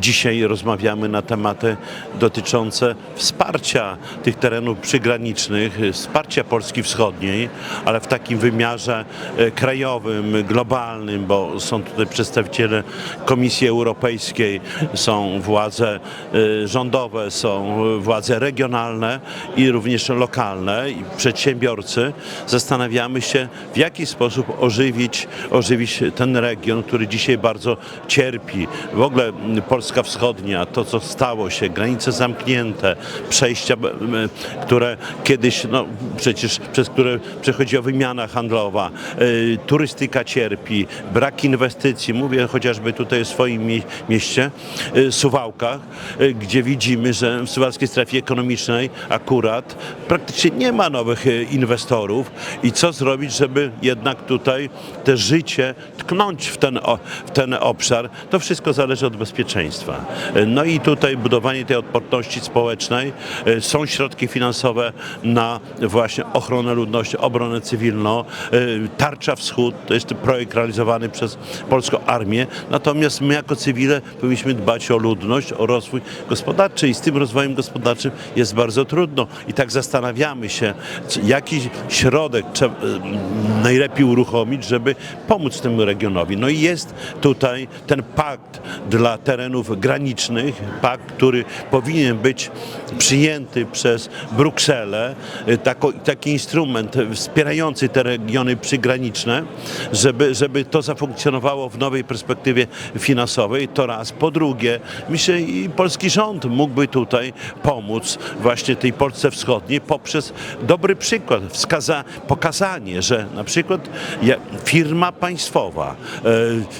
Dzisiaj rozmawiamy na tematy dotyczące wsparcia tych terenów przygranicznych, wsparcia Polski Wschodniej, ale w takim wymiarze e, krajowym, globalnym, bo są tutaj przedstawiciele Komisji Europejskiej, są władze e, rządowe, są władze regionalne i również lokalne i przedsiębiorcy. Zastanawiamy się, w jaki sposób ożywić, ożywić ten region, który dzisiaj bardzo cierpi. W ogóle m, Polska Wschodnia, to co stało się, granice zamknięte, przejścia, które kiedyś, no przecież przez które przechodziła wymiana handlowa, y, turystyka cierpi, brak inwestycji. Mówię chociażby tutaj o swoim mie- mieście, y, Suwałkach, y, gdzie widzimy, że w suwalskiej strefie ekonomicznej akurat praktycznie nie ma nowych inwestorów i co zrobić, żeby jednak tutaj te życie tknąć w ten, w ten obszar, to wszystko zależy od bezpieczeństwa. Y, No i tutaj budowanie tej odporności społecznej, y, są środki finansowe na właśnie ochronę ludności, obronę cywilną, y, Tarcza Wschód, to jest projekt realizowany przez polską armię, natomiast my jako cywile powinniśmy dbać o ludność, o rozwój gospodarczy i z tym rozwojem gospodarczym jest bardzo trudno. I tak zastanawiamy się, jaki środek y, najlepiej uruchomić, żeby pomóc temu regionowi. No i jest tutaj ten pakt dla terenów granicznych, pakt, który powinien być przyjęty przez Brukselę, y, taki instrument wspierający te regiony przygraniczne, żeby, żeby to zafunkcjonowało w nowej perspektywie finansowej, to raz. Po drugie, myślę i polski rząd mógłby tutaj pomóc właśnie tej Polsce Wschodniej poprzez dobry przykład, wskaza, pokazanie, że na przykład firma państwowa, e,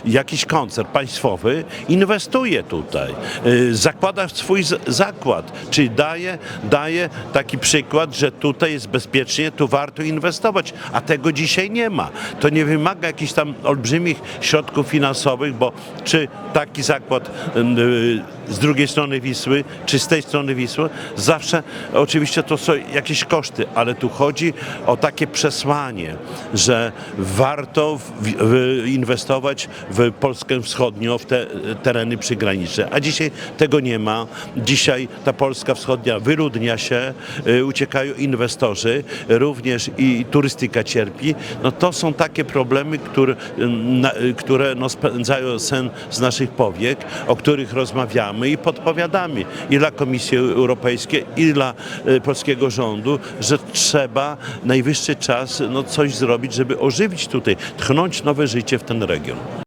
jakiś koncern państwowy inwestuje tutaj, e, zakłada swój zakład, czyli daje, daje taki przykład, że tutaj jest bezpiecznie, tu warto inwestować, a tego dzisiaj nie ma. To nie wymaga jakichś tam olbrzymich środków finansowych, bo czy taki zakład y, z drugiej strony Wisły, czy z tej strony Wisły, zawsze oczywiście to są jakieś koszty, ale tu chodzi o takie przesłanie, że warto inwestować w Polskę Wschodnią, w te tereny przygraniczne. A dzisiaj tego nie ma. Dzisiaj ta Polska Wschodnia wyludnia się, y, uciekają inwestorzy, również i turystyka cierpi. No to są takie problemy, które, na, które no, spędzają sen z naszych powiek, o których rozmawiamy i podpowiadamy i dla Komisji Europejskiej, i dla y, polskiego rządu, że trzeba najwyższy czas no, coś zrobić, żeby ożywić tutaj, tchnąć nowe życie w ten region.